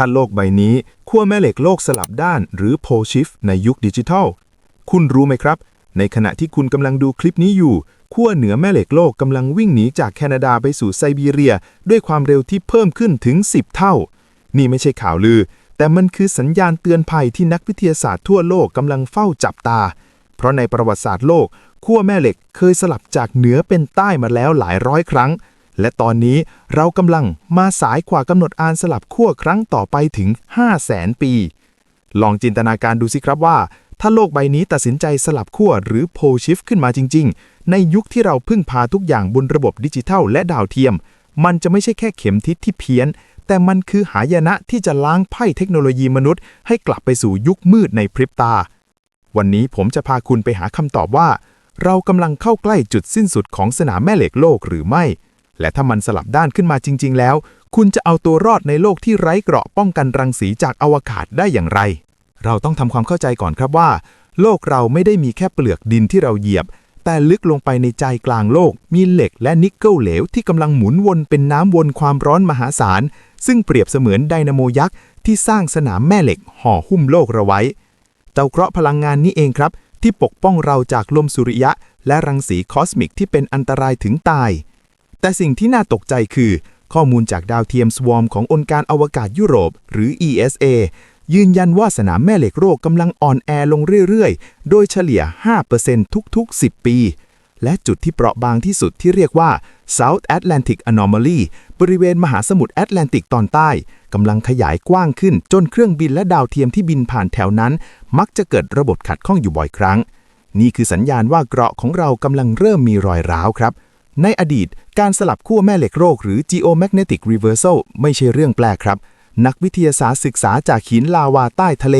ถ้าโลกใบนี้ขั้วแม่เหล็กโลกสลับด้านหรือ pole shift ในยุคดิจิทัล คุณรู้ไหมครับ ในขณะที่คุณกำลังดูคลิปนี้อยู่ขั้วเหนือแม่เหล็กโลกกำลังวิ่งหนีจากแคนาดาไปสู่ไซบีเรีย ด้วยความเร็วที่เพิ่มขึ้นถึง 10 เท่า นี่ไม่ใช่ข่าวลือ แต่มันคือสัญญาณเตือนภัยที่นักวิทยาศาสตร์ทั่วโลกกำลังเฝ้าจับตา เพราะในประวัติศาสตร์โลกขั้วแม่เหล็กเคยสลับจากเหนือเป็นใต้มาแล้วหลายร้อยครั้ง และตอนนี้เรากำลังมาสายกว่ากำหนดการสลับขั้วครั้งต่อไปถึง 5 0 0แสนปี ลองจินตนาการดูสิครับว่า ถ้าโลกใบนี้ตัดสินใจสลับขั้วหรือ pole shift ขึ้นมาจริง ๆ ในยุคที่เราพึ่งพาทุกอย่างบนระบบดิจิทัลและดาวเทียม มันจะไม่ใช่แค่เข็มทิศที่เพี้ยน แต่มันคือหายนะที่จะล้างไพ่เทคโนโลยีมนุษย์ ให้กลับไปสู่ยุคมืดในพริบตา วันนี้ผมจะพาคุณไปหาคำตอบว่า เรากำลังเข้าใกล้จุดสิ้นสุดของสนามแม่เหล็กโลกหรือไม่ และถ้ามันสลับด้านขึ้นมาจริง ๆ แล้ว คุณจะเอาตัวรอดในโลกที่ไร้เกราะป้องกันรังสีจากอวกาศได้อย่างไร เราต้องทำความเข้าใจก่อนครับว่า โลกเราไม่ได้มีแค่เปลือกดินที่เราเหยียบ แต่ลึกลงไปในใจกลางโลก มีเหล็กและนิกเกิลเหลวที่กำลังหมุนวนเป็นน้ำวนความร้อนมหาศาล ซึ่งเปรียบเสมือนไดนาโมยักษ์ที่สร้างสนามแม่เหล็กห่อหุ้มโลกเราไว้เจ้าเคราะห์พลังงานนี้เองครับ ที่ปกป้องเราจากลมสุริยะ และรังสีคอสมิกที่เป็นอันตรายถึงตาย แต่สิ่งที่น่าตกใจคือ ข้อมูลจากดาวเทียมสวอมขององค์การอวกาศยุโรป หรือ ESA ยืนยันว่าสนามแม่เหล็กโลกกำลังอ่อนแอลงเรื่อยๆ โดยเฉลี่ย 5%ทุกๆ 10 ปี และจุดที่เปราะบางที่สุดที่เรียกว่า South Atlantic Anomaly บริเวณมหาสมุทรแอตแลนติกตอนใต้กำลังขยายกว้างขึ้นจนเครื่องบินและดาวเทียมที่บินผ่านแถวนั้น มักจะเกิดระบบขัดข้องอยู่บ่อยครั้ง นี่คือสัญญาณว่าเกราะของเรากำลังเริ่มมีรอยร้าวครับ ในอดีต การสลับขั้วแม่เหล็กโลกหรือ geomagnetic reversal ไม่ใช่เรื่องแปลกครับ นักวิทยาศาสตร์ศึกษาจากหินลาวาใต้ทะเล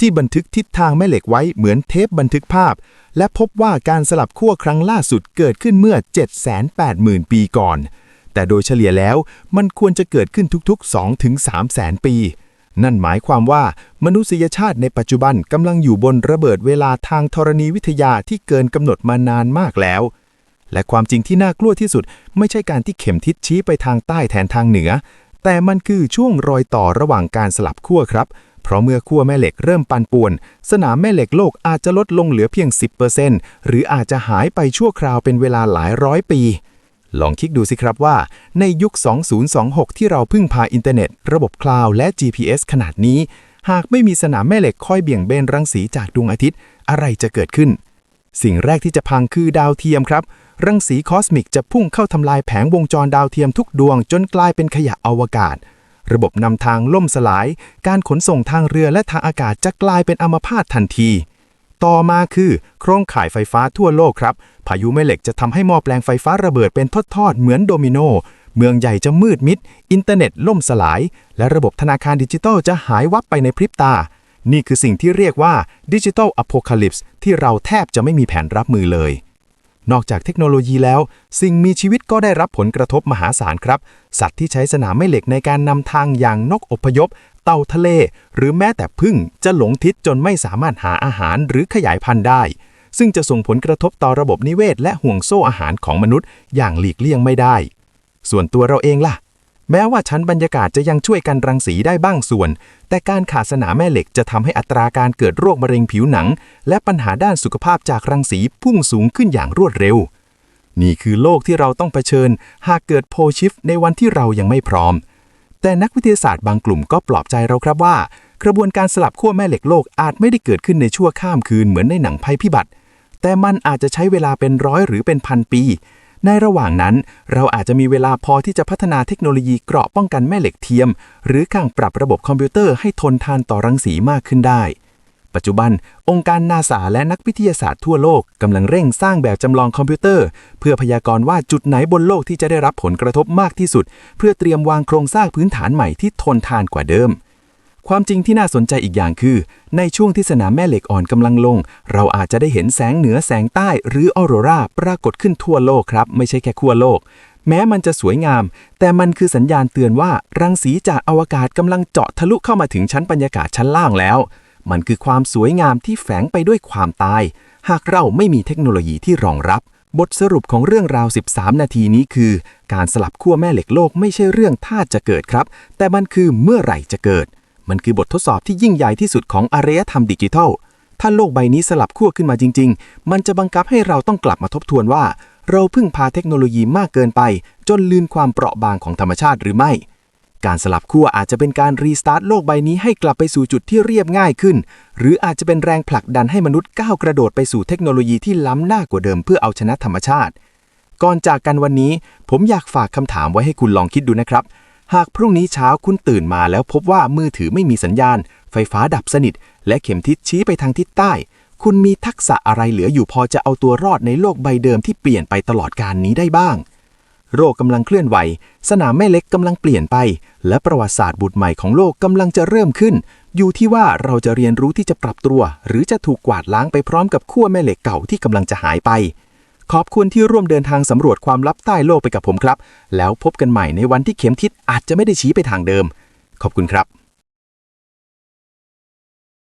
ที่บันทึกทิศทางแม่เหล็กไว้เหมือนเทปบันทึกภาพ และพบว่าการสลับขั้วครั้งล่าสุดเกิดขึ้นเมื่อ 780,000 ปีก่อน แต่โดยเฉลี่ยแล้วมันควรจะเกิดขึ้นทุกๆ 2-3แสนปี นั่นหมายความว่ามนุษยชาติในปัจจุบันกำลังอยู่บนระเบิดเวลาทางธรณีวิทยาที่เกินกำหนดมานานมากแล้ว และความจริงที่น่ากลัวที่สุด ไม่ใช่การที่เข็มทิศชี้ไปทางใต้แทนทางเหนือ แต่มันคือช่วงรอยต่อระหว่างการสลับขั้วครับ เพราะเมื่อขั้วแม่เหล็กเริ่มปันป่วน สนามแม่เหล็กโลกอาจจะลดลงเหลือเพียง 10%หรืออาจจะหายไปชั่วคราวเป็นเวลาหลายร้อยปีลองคิดดูสิครับว่า ในยุค 2026 ที่เราพึ่งพาอินเทอร์เน็ต ระบบคลาวด์และ GPS ขนาดนี้ หากไม่มีสนามแม่เหล็กคอยเบี่ยงเบนรังสีจากดวงอาทิตย์ อะไรจะเกิดขึ้น สิ่งแรกที่จะพังคือดาวเทียมครับ รังสีคอสมิกจะพุ่งเข้าทำลายแผงวงจรดาวเทียมทุกดวงจนกลายเป็นขยะอวกาศ ระบบนำทางล่มสลาย การขนส่งทางเรือและทางอากาศจะกลายเป็นอัมพาตทันที ต่อมาคือ โครงข่ายไฟฟ้าทั่วโลกครับ พายุแม่เหล็กจะทำให้หม้อแปลงไฟฟ้าระเบิดเป็นทอดๆเหมือนโดมิโนเมืองใหญ่จะมืดมิด อินเทอร์เน็ตล่มสลาย และระบบธนาคารดิจิทัลจะหายวับไปในพริบตา นี่คือสิ่งที่เรียกว่าดิจิทัลอโพคาลิปส์ที่เราแทบจะไม่มีแผนรับมือเลย นอกจากเทคโนโลยีแล้ว สิ่งมีชีวิตก็ได้รับผลกระทบมหาศาลครับ สัตว์ที่ใช้สนามแม่เหล็กในการนำทางอย่างนกอพยพ เต่าทะเล หรือแม้แต่พึ่งจะหลงทิศจนไม่สามารถหาอาหารหรือขยายพันธุ์ได้ ซึ่งจะส่งผลกระทบต่อระบบนิเวศ และห่วงโซ่อาหารของมนุษย์ อย่างหลีกเลี่ยงไม่ได้ ส่วนตัวเราเองล่ะ แม้ว่าชั้นบรรยากาศจะยังช่วยกันรังสีได้บ้างส่วน แต่การขาดสนามแม่เหล็กจะทำให้อัตราการเกิดโรคมะเร็งผิวหนัง และปัญหาด้านสุขภาพจากรังสีพุ่งสูงขึ้นอย่างรวดเร็ว นี่คือโลกที่เราต้องเผชิญ หากเกิดโพชิฟในวันที่เรายังไม่พร้อม แต่นักวิทยาศาสตร์บางกลุ่มก็ปลอบใจเราครับว่า กระบวนการสลับขั้วแม่เหล็กโลกอาจไม่ได้เกิดขึ้นในชั่วข้ามคืนเหมือนในหนังภัยพิบัติ แต่มันอาจจะใช้เวลาเป็นร้อยหรือเป็นพันปี ในระหว่างนั้น เราอาจจะมีเวลาพอที่จะพัฒนาเทคโนโลยีเกราะป้องกันแม่เหล็กเทียม หรือการปรับระบบคอมพิวเตอร์ให้ทนทานต่อรังสีมากขึ้นได้ ปัจจุบัน องค์การนาสาและนักวิทยาศาสตร์ทั่วโลกกำลังเร่งสร้างแบบจำลองคอมพิวเตอร์ เพื่อพยากรณ์ว่าจุดไหนบนโลกที่จะได้รับผลกระทบมากที่สุด เพื่อเตรียมวางโครงสร้างพื้นฐานใหม่ที่ทนทานกว่าเดิม ความจริงที่น่าสนใจอีกอย่างคือ ในช่วงที่สนามแม่เหล็กอ่อนกำลังลง เราอาจจะได้เห็นแสงเหนือแสงใต้หรือออโรราปรากฏขึ้นทั่วโลกครับ ไม่ใช่แค่ขั้วโลก แม้มันจะสวยงาม แต่มันคือสัญญาณเตือนว่า รังสีจากอวกาศกำลังเจาะทะลุเข้ามาถึงชั้นบรรยากาศชั้นล่างแล้ว มันคือความสวยงามที่แฝงไปด้วยความตาย หากเราไม่มีเทคโนโลยีที่รองรับบทสรุปของเรื่องราว 13 นาทีนี้คือ การสลับขั้วแม่เหล็กโลกไม่ใช่เรื่องถ้าจะเกิดครับ แต่มันคือเมื่อไหร่จะเกิด มันคือบททดสอบที่ยิ่งใหญ่ที่สุดของอารยธรรมดิจิทัล ถ้าโลกใบนี้สลับขั้วขึ้นมาจริง ๆ มันจะบังคับให้เราต้องกลับมาทบทวนว่า เราพึ่งพาเทคโนโลยีมากเกินไป จนลืมความเปราะบางของธรรมชาติหรือไม่ การสลับขั้วอาจจะเป็นการรีสตาร์ทโลกใบนี้ให้กลับไปสู่จุดที่เรียบง่ายขึ้น หรืออาจจะเป็นแรงผลักดันให้มนุษย์ก้าวกระโดดไปสู่เทคโนโลยีที่ล้ำหน้ากว่าเดิมเพื่อเอาชนะธรรมชาติ ก่อนจากกันวันนี้ ผมอยากฝากคำถามไว้ให้คุณลองคิดดูนะครับ หากพรุ่งนี้เช้าคุณตื่นมาแล้วพบว่ามือถือไม่มีสัญญาณ ไฟฟ้าดับสนิท และเข็มทิศชี้ไปทางทิศใต้ คุณมีทักษะอะไรเหลืออยู่พอจะเอาตัวรอดในโลกใบเดิมที่เปลี่ยนไปตลอดการนี้ได้บ้างโลกกำลังเคลื่อนไหว สนามแม่เหล็กกำลังเปลี่ยนไป และประวัติศาสตร์บุตรใหม่ของโลกกำลังจะเริ่มขึ้น อยู่ที่ว่าเราจะเรียนรู้ที่จะปรับตัว หรือจะถูกกวาดล้างไปพร้อมกับขั้วแม่เหล็กเก่าที่กำลังจะหายไป ขอบคุณที่ร่วมเดินทางสำรวจความลับใต้โลกไปกับผมครับ แล้วพบกันใหม่ในวันที่เข็มทิศอาจจะไม่ได้ชี้ไปทางเดิม ขอบคุณครับ